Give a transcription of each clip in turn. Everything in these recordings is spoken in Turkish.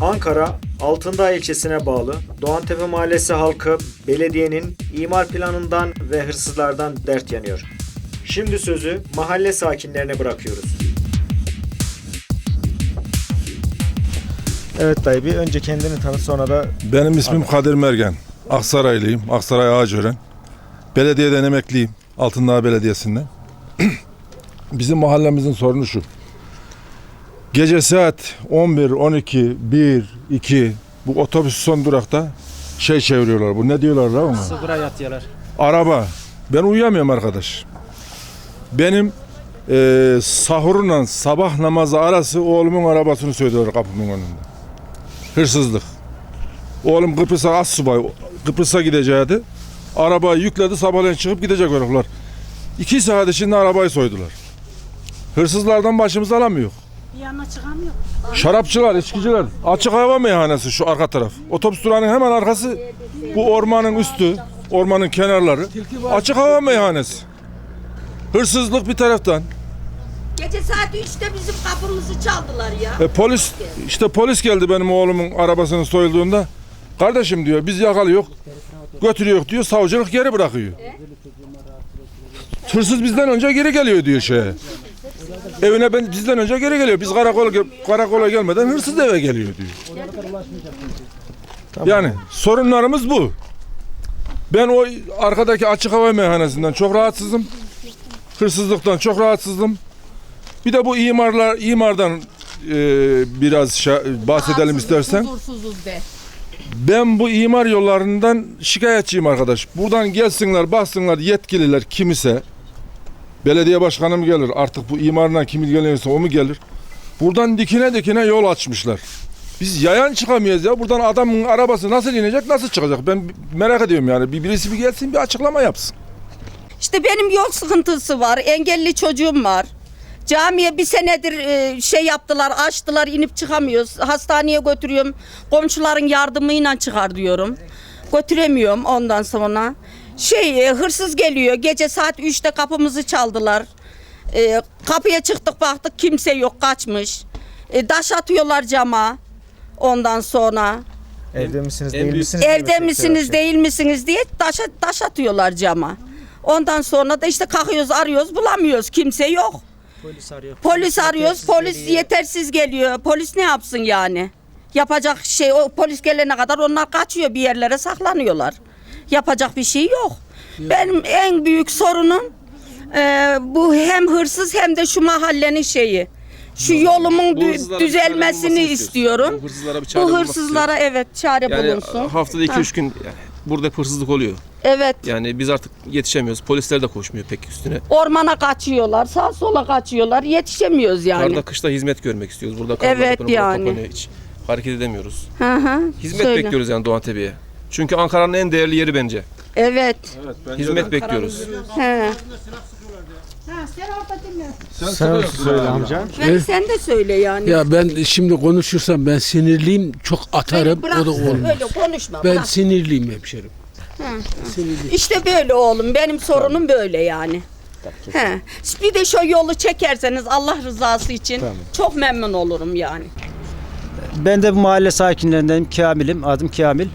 Ankara, Altındağ ilçesine bağlı Doğantepe Mahallesi halkı belediyenin imar planından ve hırsızlardan dert yanıyor. Şimdi sözü mahalle sakinlerine bırakıyoruz. Evet dayı bir önce kendini tanıt sonra da Benim ismim Kadir Mergen. Aksaraylıyım. Aksaray Ağacören. Belediyeden emekliyim. Altındağ Belediyesi'nden. Bizim mahallemizin sorunu şu. Gece saat 11, 12, 1, 2 bu otobüs son durakta şey çeviriyorlar. Bu ne diyorlar la ona? Sıfıra yatıyorlar. Araba. Ben uyuyamıyorum arkadaş. Benim eee sahurla sabah namazı arası oğlumun arabasını söylüyorlar kapımın önünde. Hırsızlık. Oğlum Kıbrıs'a az subay. Kıbrıs'a gidecekti. Arabayı yükledi sabahleyin çıkıp gidecek çocuklar. İki saat içinde arabayı soydular. Hırsızlardan başımızı alamıyor. Yanına çıkamıyor. Şarapçılar, içkiciler. Açık hava meyhanesi şu arka taraf. Otobüs durağının hemen arkası bu ormanın üstü, ormanın kenarları. Açık hava meyhanesi. Hırsızlık bir taraftan. Gece saat 3'te bizim kapımızı çaldılar ya. E, polis işte polis geldi benim oğlumun arabasının soyulduğunda. Kardeşim diyor biz yakalıyor. Götürüyor diyor savcılık geri bırakıyor. Hırsız bizden önce geri geliyor diyor şeye. Evine ben bizden önce geri geliyor. Biz karakola karakola gelmeden hırsız eve geliyor diyor. Yani sorunlarımız bu. Ben o arkadaki açık hava meyhanesinden çok rahatsızım. Hırsızlıktan çok rahatsızım. Bir de bu imarlar imardan e, biraz bahsedelim istersen. Huzursuzuz de. Ben bu imar yollarından şikayetçiyim arkadaş. Buradan gelsinler, baksınlar yetkililer kimise. Belediye başkanı mı gelir? Artık bu imarına kim ilgileniyorsa o mu gelir? Buradan dikine dikine yol açmışlar. Biz yayan çıkamıyoruz ya. Buradan adamın arabası nasıl inecek, nasıl çıkacak? Ben merak ediyorum yani. Bir birisi bir gelsin bir açıklama yapsın. İşte benim yol sıkıntısı var. Engelli çocuğum var. Camiye bir senedir e, şey yaptılar, açtılar, inip çıkamıyoruz. Hastaneye götürüyorum. Komşuların yardımıyla çıkar diyorum. Götüremiyorum ondan sonra. Şey e, hırsız geliyor. Gece saat 3'te kapımızı çaldılar. E, kapıya çıktık baktık kimse yok kaçmış. E, taş atıyorlar cama. Ondan sonra Evde misiniz değil misiniz? evde diye misiniz değil misiniz diye taş, taş atıyorlar cama. Ondan sonra da işte kalkıyoruz arıyoruz bulamıyoruz kimse yok. Polis arıyor. Polis arıyoruz polis geliyor. yetersiz geliyor. Polis ne yapsın yani? Yapacak şey o polis gelene kadar onlar kaçıyor bir yerlere saklanıyorlar. Yapacak bir şey yok. Benim en büyük sorunum e, bu hem hırsız hem de şu mahallenin şeyi. Şu yolumun Bu dü- düzelmesini istiyorum. Bu hırsızlara bir çare Bu hırsızlara evet çare Yani bulunsun. haftada 2-3 gün yani burada hırsızlık oluyor. Evet. Yani biz artık yetişemiyoruz. Polisler de koşmuyor pek üstüne. Ormana kaçıyorlar, sağ sola kaçıyorlar. Yetişemiyoruz yani. Karda kışta hizmet görmek istiyoruz. Burada Evet yani. hiç. Hareket edemiyoruz. Hı hı. Hizmet Söyle. bekliyoruz yani Doğan Tepe'ye. Çünkü Ankara'nın en değerli yeri bence. Evet. Hizmet bekliyoruz. He. Sen söyle amca. Ben sen de söyle yani. Ya ben şimdi konuşursam ben sinirliyim, çok atarım, Bırak, o da olmaz. Öyle konuşma. Ben bırak. sinirliyim hemşerim. İşte böyle oğlum. Benim sorunum böyle yani. He. Bir de şu yolu çekerseniz Allah rızası için çok memnun olurum yani. Ben de bu mahalle sakinlerinden Kamil'im. Adım Kamil.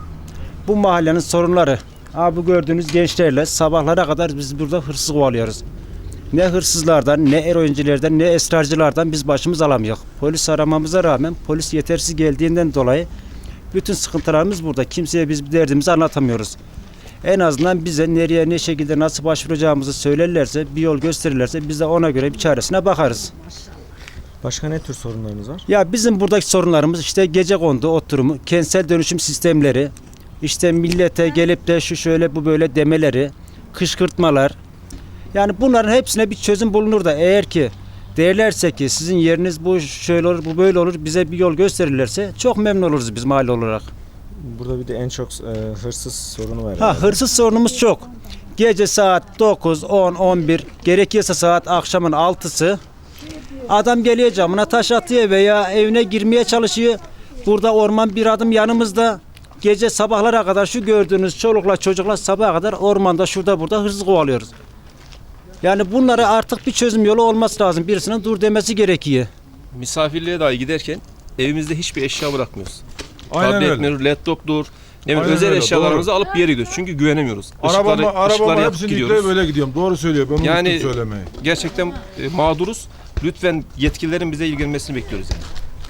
Bu mahallenin sorunları. Abi bu gördüğünüz gençlerle sabahlara kadar biz burada hırsız kovalıyoruz. Ne hırsızlardan, ne eroincilerden, ne esrarcılardan biz başımız alamıyoruz. Polis aramamıza rağmen polis yetersiz geldiğinden dolayı bütün sıkıntılarımız burada. Kimseye biz bir derdimizi anlatamıyoruz. En azından bize nereye ne şekilde nasıl başvuracağımızı söylerlerse, bir yol gösterirlerse biz de ona göre bir çaresine bakarız. Başka ne tür sorunlarınız var? Ya bizim buradaki sorunlarımız işte gece kondu oturumu, kentsel dönüşüm sistemleri, işte millete gelip de şu şöyle bu böyle demeleri, kışkırtmalar. Yani bunların hepsine bir çözüm bulunur da eğer ki derlerse ki sizin yeriniz bu şöyle olur bu böyle olur bize bir yol gösterirlerse çok memnun oluruz biz mahalle olarak. Burada bir de en çok e, hırsız sorunu var. Ha herhalde. hırsız sorunumuz çok. Gece saat 9, 10, 11 gerekirse saat akşamın 6'sı adam geliyor camına taş atıyor veya evine girmeye çalışıyor. Burada orman bir adım yanımızda. Gece sabahlara kadar şu gördüğünüz çolukla çocukla sabaha kadar ormanda şurada burada hırsız kovalıyoruz. Yani bunlara artık bir çözüm yolu olması lazım. Birisinin dur demesi gerekiyor. Misafirliğe dahi giderken evimizde hiçbir eşya bırakmıyoruz. Aynen öyle. Tablettir, laptoptur. Ne bileyim, Aynen özel öyle, eşyalarımızı alıp bir yere gidiyoruz. Çünkü güvenemiyoruz. Arabama, Işıkları- arabama yapıp hepsini gidiyoruz. yükleyip böyle gidiyorum. Doğru söylüyor. Ben Yani- unuttum söylemeyi. Gerçekten e, mağduruz. Lütfen yetkililerin bize ilgilenmesini bekliyoruz yani.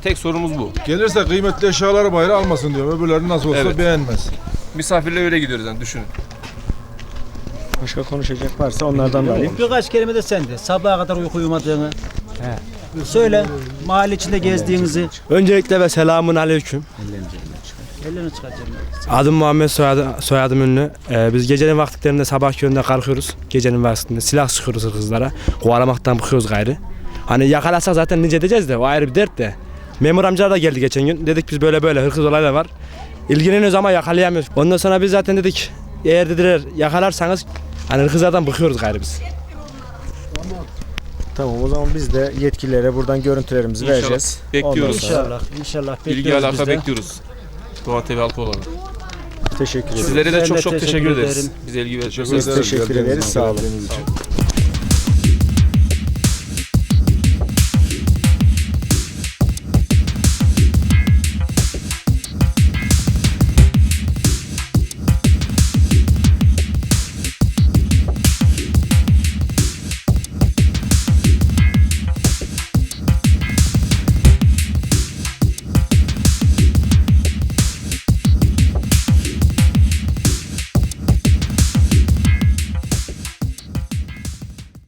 Tek sorumuz bu. Gelirse kıymetli eşyaları bayrağı almasın diyorum. Öbürleri nasıl olsa Evet. beğenmez. Misafirle öyle gidiyoruz yani düşünün. Başka konuşacak varsa onlardan da alayım. Birkaç kelime de sen de. Sabaha kadar uyku uyumadığını. Söyle. Mahalle içinde gezdiğinizi. Öncelikle ve selamun aleyküm. Ellerini çıkartacağım. Adım Muhammed soyadı, soyadım ünlü. Ee, biz gecenin vakitlerinde sabah yönünde kalkıyoruz. Gecenin vaktinde silah sıkıyoruz hırsızlara. Kovalamaktan bıkıyoruz gayrı. Hani yakalasak zaten nice edeceğiz de o ayrı bir dert de. Memur amcalar da geldi geçen gün. Dedik biz böyle böyle hırsız olaylar var. İlgileniyoruz ama yakalayamıyoruz. Ondan sonra biz zaten dedik eğer dediler yakalarsanız hani hırsızlardan bıkıyoruz gayrı biz. Tamam o zaman biz de yetkililere buradan görüntülerimizi İnşallah vereceğiz. bekliyoruz. Ondan sonra İnşallah. İnşallah İlgi bekliyoruz alaka biz de. bekliyoruz. Doğan TV halkı olarak. Teşekkür ederim. Sizlere de Ben çok de çok teşekkür teşekkür ederiz. ederim. Bize ilgi Teşekkür veriyorsunuz. Biz teşekkür ederiz, için, sağ olun.